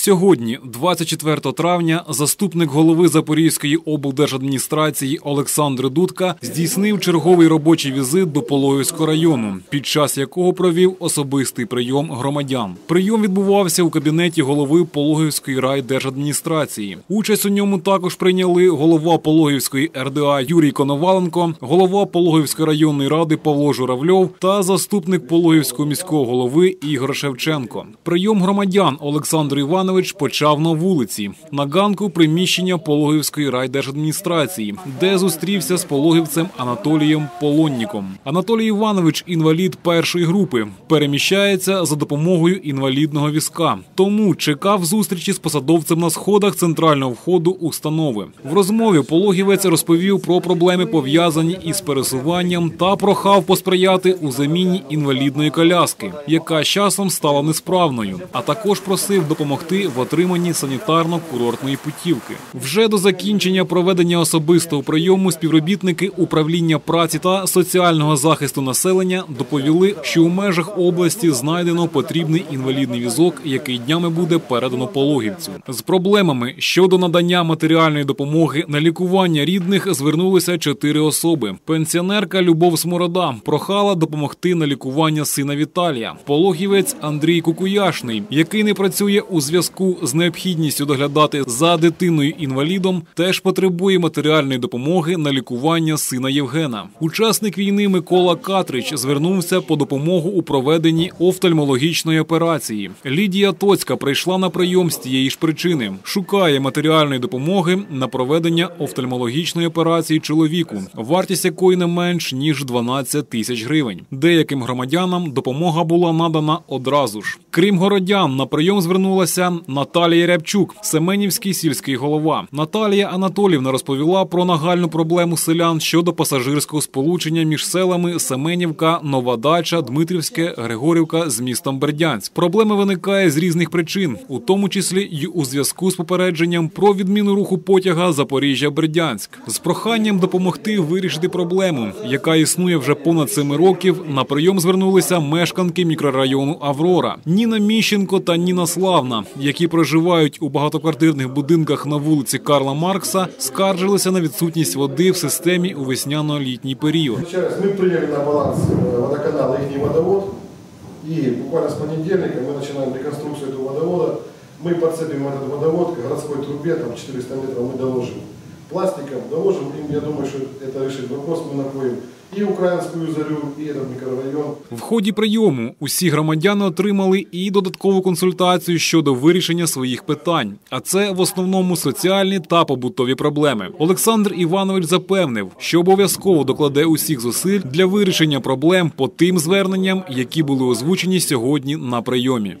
Сьогодні, 24 травня, заступник голови Запорізької облдержадміністрації Олександр Дудка здійснив черговий робочий візит до Пологівського району, під час якого провів особистий прийом громадян. Прийом відбувався у кабінеті голови Пологівської райдержадміністрації. Участь у ньому також прийняли голова Пологівської РДА Юрій Коноваленко, голова Пологівської районної ради Павло Журавльов та заступник Пологівського міського голови Ігор Шевченко. Прийом громадян Олександр Іванович почав на вулиці на ганку приміщення Пологівської райдержадміністрації, де зустрівся з пологівцем Анатолієм Полонніком. Анатолій Іванович, інвалід першої групи, переміщається за допомогою інвалідного візка. Тому чекав зустрічі з посадовцем на сходах центрального входу установи. В розмові пологівець розповів про проблеми пов'язані із пересуванням та прохав посприяти у заміні інвалідної коляски, яка з часом стала несправною, а також просив допомогти в отриманні санітарно-курортної путівки. Вже до закінчення проведення особистого прийому співробітники управління праці та соціального захисту населення доповіли, що у межах області знайдено потрібний інвалідний візок, який днями буде передано пологівцю. З проблемами щодо надання матеріальної допомоги на лікування рідних звернулися чотири особи. Пенсіонерка Любов Сморода прохала допомогти на лікування сина Віталія. Пологівець Андрій Кукуяшний, який не працює у зв'язку з необхідністю доглядати за дитиною інвалідом, теж потребує матеріальної допомоги на лікування сина Євгена. Учасник війни Микола Катрич звернувся по допомогу у проведенні офтальмологічної операції. Лідія Тоцька прийшла на прийом з тієї ж причини. Шукає матеріальної допомоги на проведення офтальмологічної операції чоловіку, вартість якої не менш ніж 12 тисяч гривень. Деяким громадянам допомога була надана одразу ж. Крім городян, на прийом звернулася Наталія Рябчук, Семенівський сільський голова. Наталія Анатолівна розповіла про нагальну проблему селян щодо пасажирського сполучення між селами Семенівка, Нова Дача, Дмитрівське, Григорівка з містом Бердянськ. Проблема виникає з різних причин, у тому числі й у зв'язку з попередженням про відміну руху потяга Запоріжжя-Бердянськ з проханням допомогти вирішити проблему, яка існує вже понад семи років. На прийом звернулися мешканки мікрорайону Аврора Ніна Міщенко та Ніна Славна, які проживають у багатоквартирних будинках на вулиці Карла Маркса, скаржилися на відсутність води в системі у весняно-літній період. Еще раз, мы приняли на баланс э, водоканала их водовод, и буквально с понедельника мы начинаем реконструкцию этого водовода. Мы подцепим этот водовод к городской трубе, там 400 метров мы доложим пластиком, доложим им, я думаю, что это решит вопрос, мы напоим и украинскую зарю, и этот микрорайон. В ході прийому усі громадяни отримали і додаткову консультацію щодо вирішення своїх питань, а це в основному соціальні та побутові проблеми. Олександр Іванович запевнив, що обов'язково докладе усіх зусиль для вирішення проблем по тим зверненням, які були озвучені сьогодні на прийомі.